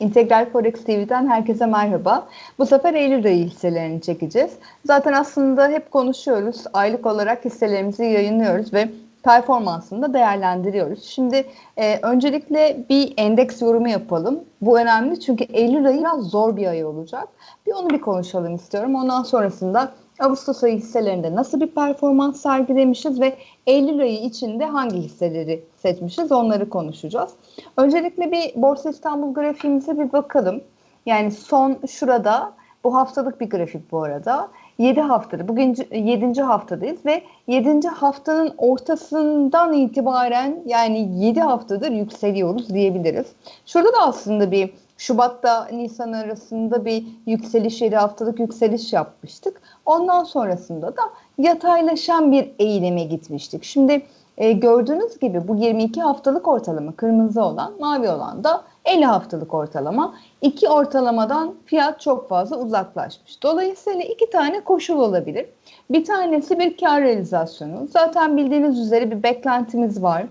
İntegral Forex TV'den herkese merhaba. Bu sefer Eylül ayı hisselerini çekeceğiz. Zaten aslında hep konuşuyoruz. Aylık olarak hisselerimizi yayınlıyoruz ve performansını da değerlendiriyoruz. Şimdi e, öncelikle bir endeks yorumu yapalım. Bu önemli çünkü Eylül ayı biraz zor bir ay olacak. Bir onu bir konuşalım istiyorum. Ondan sonrasında Ağustos ayı hisselerinde nasıl bir performans sergilemişiz ve Eylül ayı içinde hangi hisseleri seçmişiz onları konuşacağız. Öncelikle bir Borsa İstanbul grafiğimize bir bakalım. Yani son şurada bu haftalık bir grafik bu arada. 7 haftadır. Bugün 7. haftadayız ve 7. haftanın ortasından itibaren yani 7 haftadır yükseliyoruz diyebiliriz. Şurada da aslında bir Şubat'ta Nisan arasında bir yükseliş 7 haftalık yükseliş yapmıştık. Ondan sonrasında da yataylaşan bir eğilime gitmiştik. Şimdi e, gördüğünüz gibi bu 22 haftalık ortalama kırmızı olan, mavi olan da 50 haftalık ortalama. İki ortalamadan fiyat çok fazla uzaklaşmış. Dolayısıyla iki tane koşul olabilir. Bir tanesi bir kar realizasyonu. Zaten bildiğiniz üzere bir beklentimiz var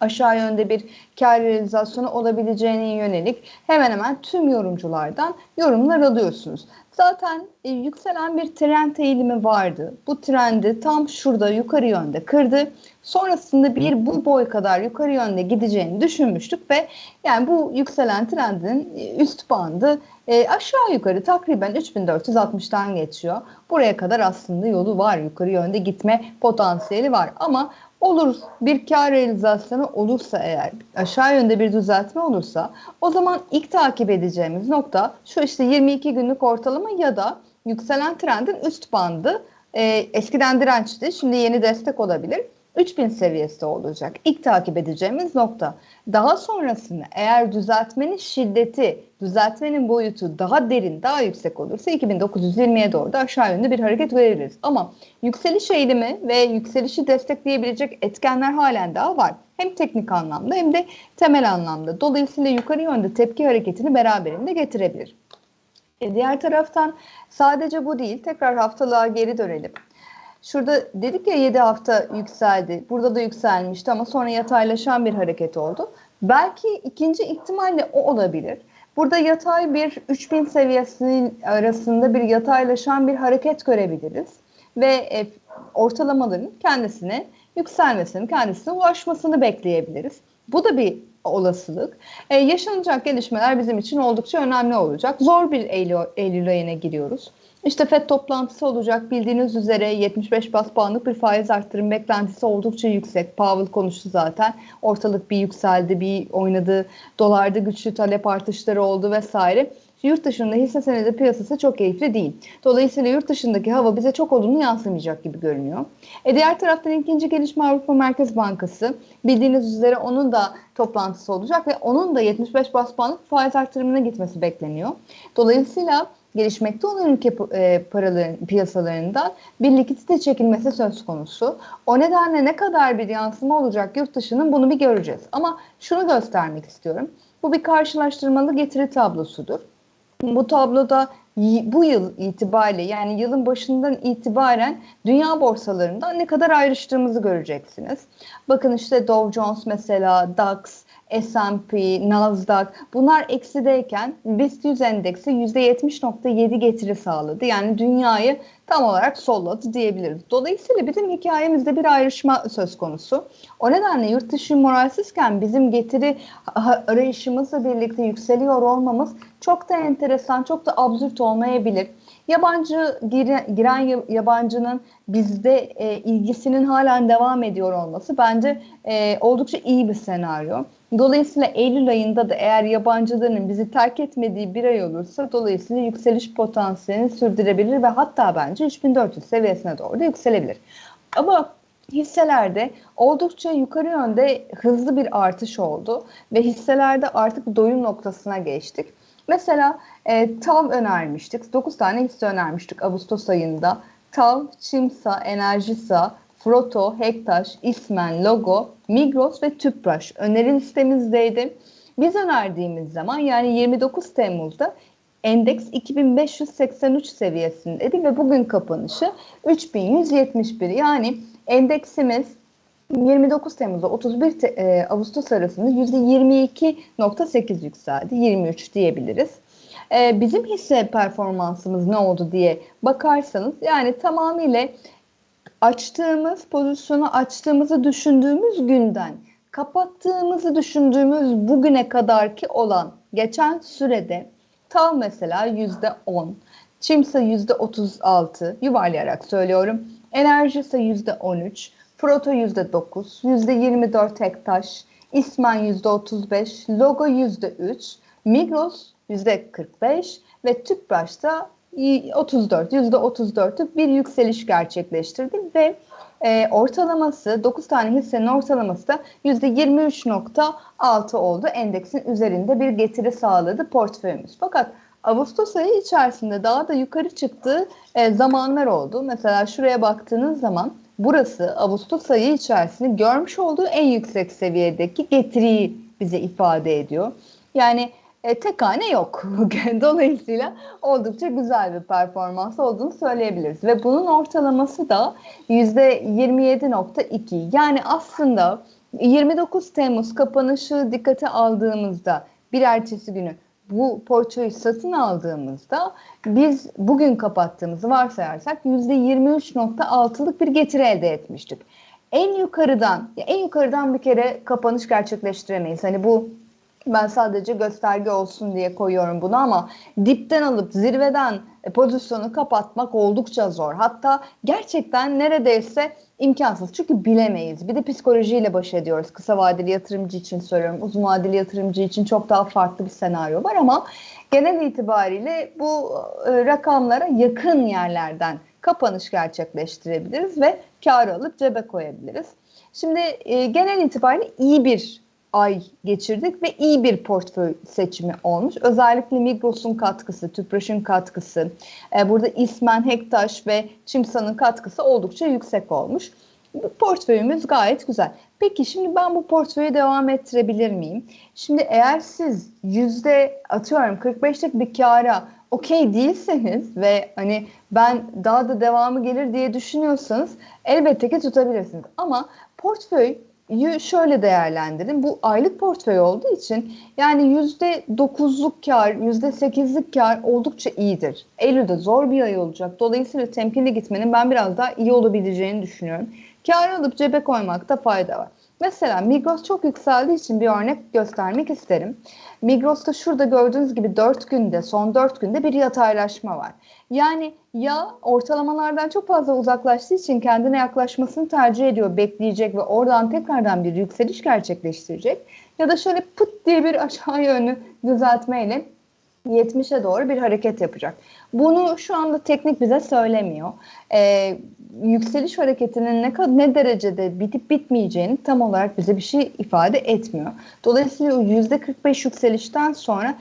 aşağı yönde bir kar realizasyonu olabileceğine yönelik hemen hemen tüm yorumculardan yorumlar alıyorsunuz. Zaten e, yükselen bir trend eğilimi vardı. Bu trendi tam şurada yukarı yönde kırdı. Sonrasında bir bu boy kadar yukarı yönde gideceğini düşünmüştük ve yani bu yükselen trendin e, üst bandı e, aşağı yukarı takriben 3460'tan geçiyor. Buraya kadar aslında yolu var. Yukarı yönde gitme potansiyeli var. Ama olur bir kar realizasyonu olursa eğer aşağı yönde bir düzeltme olursa o zaman ilk takip edeceğimiz nokta şu işte 22 günlük ortalama ya da yükselen trendin üst bandı. E, eskiden dirençti şimdi yeni destek olabilir 3000 seviyesi olacak. İlk takip edeceğimiz nokta. Daha sonrasında eğer düzeltmenin şiddeti, düzeltmenin boyutu daha derin, daha yüksek olursa 2920'ye doğru da aşağı yönde bir hareket verebiliriz. Ama yükseliş eğilimi ve yükselişi destekleyebilecek etkenler halen daha var. Hem teknik anlamda hem de temel anlamda. Dolayısıyla yukarı yönde tepki hareketini beraberinde getirebilir. E diğer taraftan sadece bu değil, tekrar haftalığa geri dönelim. Şurada dedik ya 7 hafta yükseldi. Burada da yükselmişti ama sonra yataylaşan bir hareket oldu. Belki ikinci ihtimalle o olabilir. Burada yatay bir 3000 seviyesinin arasında bir yataylaşan bir hareket görebiliriz. Ve e, ortalamaların kendisine yükselmesini, kendisine ulaşmasını bekleyebiliriz. Bu da bir olasılık. E, yaşanacak gelişmeler bizim için oldukça önemli olacak. Zor bir Eylül, Eylül ayına giriyoruz. İşte FED toplantısı olacak. Bildiğiniz üzere 75 bas puanlık bir faiz arttırım beklentisi oldukça yüksek. Powell konuştu zaten. Ortalık bir yükseldi, bir oynadı. Dolarda güçlü talep artışları oldu vesaire. Yurt dışında hisse senedi piyasası çok keyifli değil. Dolayısıyla yurt dışındaki hava bize çok olumlu yansımayacak gibi görünüyor. E diğer taraftan ikinci gelişme Avrupa Merkez Bankası. Bildiğiniz üzere onun da toplantısı olacak ve onun da 75 bas puanlık faiz artırımına gitmesi bekleniyor. Dolayısıyla gelişmekte olan ülke e, paraların piyasalarından bir likidite çekilmesi söz konusu. O nedenle ne kadar bir yansıma olacak yurt dışının bunu bir göreceğiz. Ama şunu göstermek istiyorum. Bu bir karşılaştırmalı getiri tablosudur. Bu tabloda bu yıl itibariyle yani yılın başından itibaren dünya borsalarından ne kadar ayrıştığımızı göreceksiniz. Bakın işte Dow Jones mesela, DAX, S&P, Nasdaq bunlar eksideyken BIST 100 endeksi %70.7 getiri sağladı. Yani dünyayı tam olarak solladı diyebiliriz. Dolayısıyla bizim hikayemizde bir ayrışma söz konusu. O nedenle yurt dışı moralsizken bizim getiri arayışımızla birlikte yükseliyor olmamız çok da enteresan, çok da absürt olmayabilir. Yabancı giren yabancının bizde e, ilgisinin halen devam ediyor olması bence e, oldukça iyi bir senaryo. Dolayısıyla Eylül ayında da eğer yabancıların bizi terk etmediği bir ay olursa dolayısıyla yükseliş potansiyelini sürdürebilir ve hatta bence 3400 seviyesine doğru da yükselebilir. Ama hisselerde oldukça yukarı yönde hızlı bir artış oldu ve hisselerde artık doyum noktasına geçtik. Mesela e, TAV önermiştik. 9 tane hisse önermiştik Ağustos ayında. TAV, Çimsa, Enerjisa, Froto, Hektaş, İsmen, Logo, Migros ve Tüpraş öneri listemizdeydi. Biz önerdiğimiz zaman yani 29 Temmuz'da endeks 2583 seviyesindeydi ve bugün kapanışı 3171 yani endeksimiz 29 Temmuz'da 31 te, e, Ağustos arasında %22.8 yükseldi. 23 diyebiliriz. E, bizim hisse performansımız ne oldu diye bakarsanız yani tamamıyla açtığımız pozisyonu açtığımızı düşündüğümüz günden kapattığımızı düşündüğümüz bugüne kadarki olan geçen sürede TAV mesela yüzde on, Çimsa yüzde otuz altı, yuvarlayarak söylüyorum. Enerji ise yüzde on üç, Proto yüzde dokuz, yüzde yirmi dört Hektaş, İsmen yüzde otuz beş, Logo yüzde üç, Migros yüzde kırk beş ve Tüpraş'ta 34, yüzde 34'lük bir yükseliş gerçekleştirdi ve e, ortalaması 9 tane hissenin ortalaması da %23.6 oldu. Endeksin üzerinde bir getiri sağladı portföyümüz. Fakat Ağustos ayı içerisinde daha da yukarı çıktığı e, zamanlar oldu. Mesela şuraya baktığınız zaman burası Ağustos ayı içerisinde görmüş olduğu en yüksek seviyedeki getiriyi bize ifade ediyor. Yani e, tek hane yok. Dolayısıyla oldukça güzel bir performans olduğunu söyleyebiliriz. Ve bunun ortalaması da %27.2. Yani aslında 29 Temmuz kapanışı dikkate aldığımızda bir ertesi günü bu portföyü satın aldığımızda biz bugün kapattığımızı varsayarsak %23.6'lık bir getiri elde etmiştik. En yukarıdan, en yukarıdan bir kere kapanış gerçekleştiremeyiz. Hani bu ben sadece gösterge olsun diye koyuyorum bunu ama dipten alıp zirveden e, pozisyonu kapatmak oldukça zor. Hatta gerçekten neredeyse imkansız. Çünkü bilemeyiz. Bir de psikolojiyle baş ediyoruz. Kısa vadeli yatırımcı için söylüyorum. Uzun vadeli yatırımcı için çok daha farklı bir senaryo var ama genel itibariyle bu e, rakamlara yakın yerlerden kapanış gerçekleştirebiliriz ve kar alıp cebe koyabiliriz. Şimdi e, genel itibariyle iyi bir ay geçirdik ve iyi bir portföy seçimi olmuş. Özellikle Migros'un katkısı, Tüpraş'ın katkısı, e, burada İsmen, Hektaş ve Çimsa'nın katkısı oldukça yüksek olmuş. Bu portföyümüz gayet güzel. Peki şimdi ben bu portföyü devam ettirebilir miyim? Şimdi eğer siz yüzde atıyorum 45'lik bir kâra okey değilseniz ve hani ben daha da devamı gelir diye düşünüyorsanız elbette ki tutabilirsiniz. Ama portföy şöyle değerlendirin. Bu aylık portföy olduğu için yani yüzde dokuzluk kar, yüzde sekizlik kar oldukça iyidir. Eylül'de zor bir ay olacak. Dolayısıyla temkinli gitmenin ben biraz daha iyi olabileceğini düşünüyorum. Kar alıp cebe koymakta fayda var. Mesela Migros çok yükseldiği için bir örnek göstermek isterim. Migros'ta şurada gördüğünüz gibi 4 günde, son 4 günde bir yataylaşma var. Yani ya ortalamalardan çok fazla uzaklaştığı için kendine yaklaşmasını tercih ediyor, bekleyecek ve oradan tekrardan bir yükseliş gerçekleştirecek. Ya da şöyle pıt diye bir aşağı yönlü düzeltmeyle 70'e doğru bir hareket yapacak. Bunu şu anda teknik bize söylemiyor. Ee, yükseliş hareketinin ne kadar ne derecede bitip bitmeyeceğini tam olarak bize bir şey ifade etmiyor. Dolayısıyla o %45 yükselişten sonra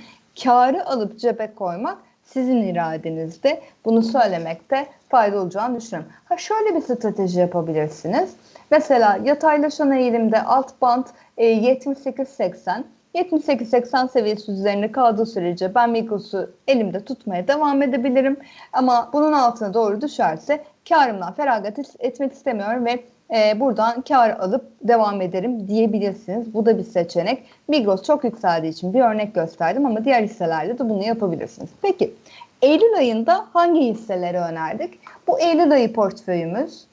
karı alıp cebe koymak sizin iradenizde. Bunu söylemekte fayda olacağını düşünüyorum. Ha şöyle bir strateji yapabilirsiniz. Mesela yataylaşan eğilimde alt band e, 78-80 78-80 seviyesi üzerinde kaldığı sürece ben mikrosu elimde tutmaya devam edebilirim. Ama bunun altına doğru düşerse karımdan feragat etmek istemiyorum ve e, buradan kar alıp devam ederim diyebilirsiniz. Bu da bir seçenek. Migros çok yükseldiği için bir örnek gösterdim ama diğer hisselerde de bunu yapabilirsiniz. Peki Eylül ayında hangi hisseleri önerdik? Bu Eylül ayı portföyümüz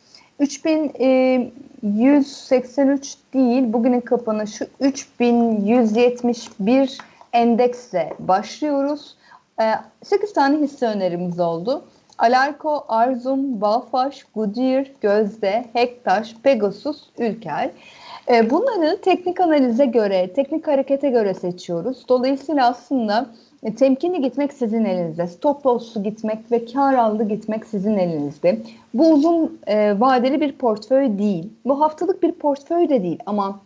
3183 değil bugünün kapanışı 3171 endeksle başlıyoruz. 8 tane hisse önerimiz oldu. Alarko, Arzum, Balfaş, Goodyear, Gözde, Hektaş, Pegasus, Ülker. E, bunları teknik analize göre, teknik harekete göre seçiyoruz. Dolayısıyla aslında e, temkinli gitmek sizin elinizde. Stop loss'lu gitmek ve kar aldı gitmek sizin elinizde. Bu uzun e, vadeli bir portföy değil. Bu haftalık bir portföy de değil ama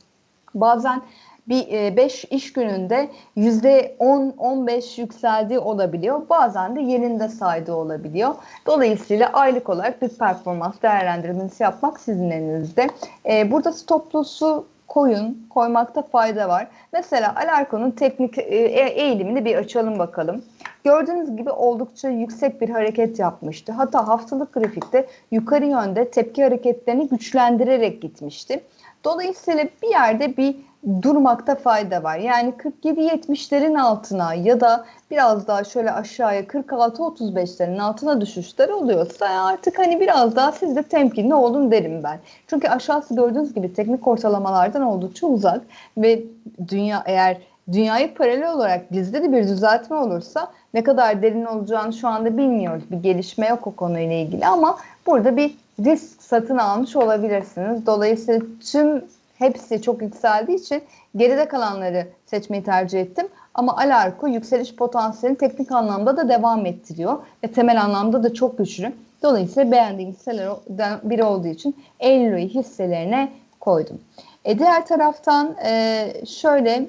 bazen bir 5 e, iş gününde %10-15 yükseldiği olabiliyor. Bazen de yerinde saydığı olabiliyor. Dolayısıyla aylık olarak bir performans değerlendirmesi yapmak sizin elinizde. E, burada stop loss'u koyun, koymakta fayda var. Mesela Alarko'nun teknik e, eğilimini bir açalım bakalım. Gördüğünüz gibi oldukça yüksek bir hareket yapmıştı. Hatta haftalık grafikte yukarı yönde tepki hareketlerini güçlendirerek gitmişti. Dolayısıyla bir yerde bir durmakta fayda var. Yani 47-70'lerin altına ya da biraz daha şöyle aşağıya 46-35'lerin altına düşüşler oluyorsa artık hani biraz daha siz de temkinli olun derim ben. Çünkü aşağısı gördüğünüz gibi teknik ortalamalardan oldukça uzak ve dünya eğer dünyayı paralel olarak bizde de bir düzeltme olursa ne kadar derin olacağını şu anda bilmiyoruz. Bir gelişme yok o konuyla ilgili ama burada bir risk satın almış olabilirsiniz. Dolayısıyla tüm hepsi çok yükseldiği için geride kalanları seçmeyi tercih ettim. Ama Alarko yükseliş potansiyelini teknik anlamda da devam ettiriyor ve temel anlamda da çok güçlü. Dolayısıyla beğendiğim hisselerden biri olduğu için Eylül'ü hisselerine koydum. E diğer taraftan e, şöyle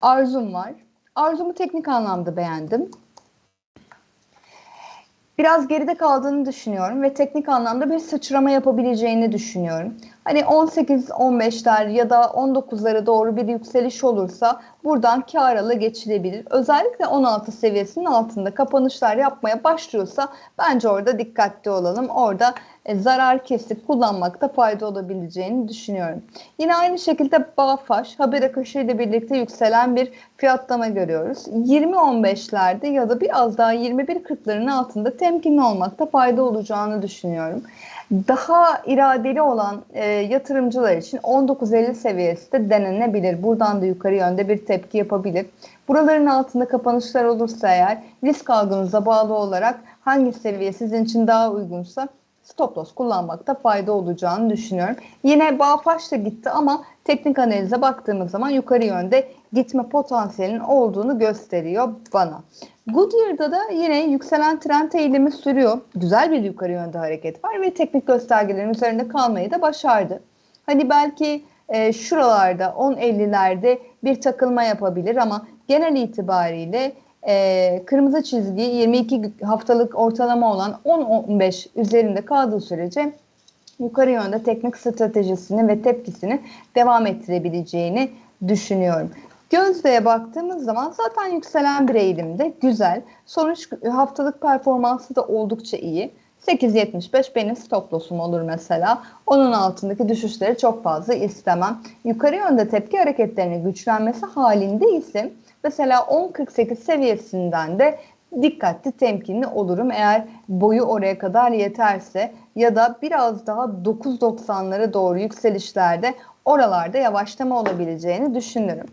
Arzum var. Arzumu teknik anlamda beğendim. Biraz geride kaldığını düşünüyorum ve teknik anlamda bir sıçrama yapabileceğini düşünüyorum. Hani 18-15'ler ya da 19'lara doğru bir yükseliş olursa buradan kar alı geçilebilir. Özellikle 16 seviyesinin altında kapanışlar yapmaya başlıyorsa bence orada dikkatli olalım. Orada e, zarar kesip kullanmakta fayda olabileceğini düşünüyorum. Yine aynı şekilde Bağfaş haber akışı ile birlikte yükselen bir fiyatlama görüyoruz. 20-15'lerde ya da biraz daha 21-40'ların altında temkinli olmakta fayda olacağını düşünüyorum daha iradeli olan e, yatırımcılar için 19.50 seviyesi de denenebilir. Buradan da yukarı yönde bir tepki yapabilir. Buraların altında kapanışlar olursa eğer risk algınıza bağlı olarak hangi seviye sizin için daha uygunsa stop loss kullanmakta fayda olacağını düşünüyorum. Yine Bağpaş da gitti ama teknik analize baktığımız zaman yukarı yönde gitme potansiyelinin olduğunu gösteriyor bana. Goodyear'da da yine yükselen trend eğilimi sürüyor. Güzel bir yukarı yönde hareket var ve teknik göstergelerin üzerinde kalmayı da başardı. Hani belki e, şuralarda 10.50'lerde bir takılma yapabilir ama genel itibariyle e, kırmızı çizgi 22 haftalık ortalama olan 10-15 üzerinde kaldığı sürece yukarı yönde teknik stratejisini ve tepkisini devam ettirebileceğini düşünüyorum. Gözde'ye baktığımız zaman zaten yükselen bir eğilimde güzel. Sonuç haftalık performansı da oldukça iyi. 8.75 benim stop loss'um olur mesela. Onun altındaki düşüşleri çok fazla istemem. Yukarı yönde tepki hareketlerinin güçlenmesi halinde ise mesela 10.48 seviyesinden de dikkatli temkinli olurum eğer boyu oraya kadar yeterse ya da biraz daha 9.90'lara doğru yükselişlerde oralarda yavaşlama olabileceğini düşünürüm.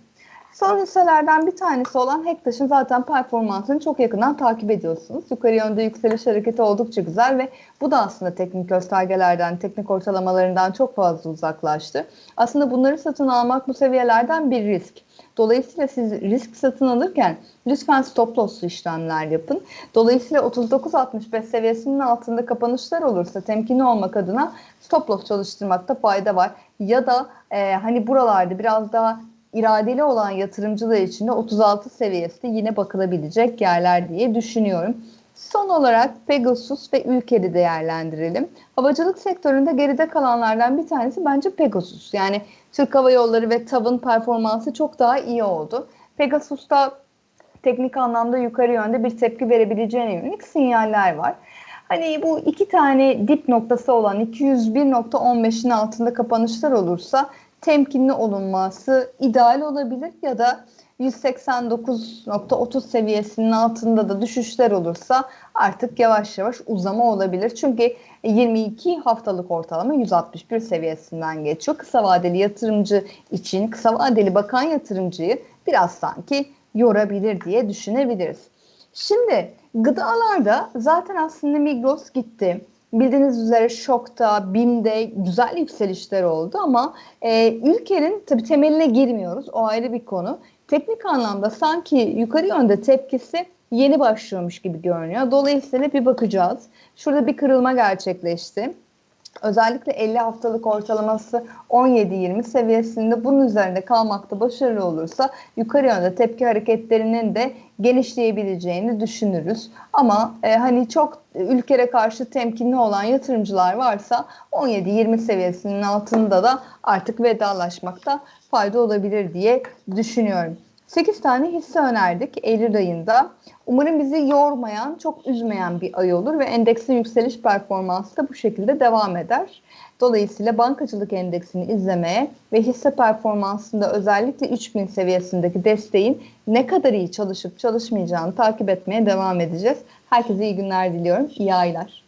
Son hisselerden bir tanesi olan Hektaş'ın zaten performansını çok yakından takip ediyorsunuz. Yukarı yönde yükseliş hareketi oldukça güzel ve bu da aslında teknik göstergelerden, teknik ortalamalarından çok fazla uzaklaştı. Aslında bunları satın almak bu seviyelerden bir risk. Dolayısıyla siz risk satın alırken lütfen stop loss'lu işlemler yapın. Dolayısıyla 39.65 seviyesinin altında kapanışlar olursa temkinli olmak adına stop loss çalıştırmakta fayda var. Ya da e, hani buralarda biraz daha iradeli olan yatırımcılar için de 36 seviyesi yine bakılabilecek yerler diye düşünüyorum. Son olarak Pegasus ve Ülker'i değerlendirelim. Havacılık sektöründe geride kalanlardan bir tanesi bence Pegasus. Yani Türk Hava Yolları ve TAV'ın performansı çok daha iyi oldu. Pegasus'ta teknik anlamda yukarı yönde bir tepki verebileceğine yönelik sinyaller var. Hani bu iki tane dip noktası olan 201.15'in altında kapanışlar olursa temkinli olunması ideal olabilir ya da 189.30 seviyesinin altında da düşüşler olursa artık yavaş yavaş uzama olabilir. Çünkü 22 haftalık ortalama 161 seviyesinden geçiyor. Kısa vadeli yatırımcı için, kısa vadeli bakan yatırımcıyı biraz sanki yorabilir diye düşünebiliriz. Şimdi gıdalarda zaten aslında Migros gitti. Bildiğiniz üzere Şok'ta, BİM'de güzel yükselişler oldu ama e, ülkenin tabii temeline girmiyoruz. O ayrı bir konu. Teknik anlamda sanki yukarı yönde tepkisi yeni başlıyormuş gibi görünüyor. Dolayısıyla bir bakacağız. Şurada bir kırılma gerçekleşti. Özellikle 50 haftalık ortalaması 17-20 seviyesinde bunun üzerinde kalmakta başarılı olursa yukarı yönde tepki hareketlerinin de genişleyebileceğini düşünürüz. Ama e, hani çok ülkere karşı temkinli olan yatırımcılar varsa 17-20 seviyesinin altında da artık vedalaşmakta fayda olabilir diye düşünüyorum. 8 tane hisse önerdik Eylül ayında. Umarım bizi yormayan, çok üzmeyen bir ay olur ve endeksin yükseliş performansı da bu şekilde devam eder. Dolayısıyla bankacılık endeksini izlemeye ve hisse performansında özellikle 3000 seviyesindeki desteğin ne kadar iyi çalışıp çalışmayacağını takip etmeye devam edeceğiz. Herkese iyi günler diliyorum. İyi aylar.